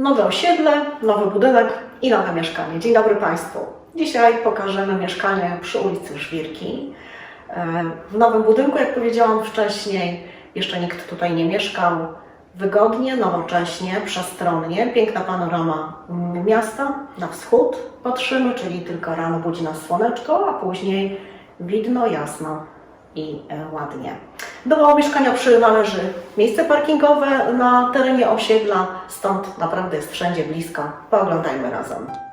Nowe osiedle, nowy budynek i nowe mieszkanie. Dzień dobry Państwu. Dzisiaj pokażemy mieszkanie przy ulicy Żwirki. E, W nowym budynku, jak powiedziałam wcześniej, jeszcze nikt tutaj nie mieszkał. Wygodnie, nowocześnie, przestronnie, piękna panorama miasta na wschód patrzymy, czyli tylko rano budzi nas słoneczko, a później widno, jasno i e, ładnie. Do mieszkania przynależy miejsce parkingowe na terenie osiedla, stąd naprawdę jest wszędzie blisko. Pooglądajmy razem.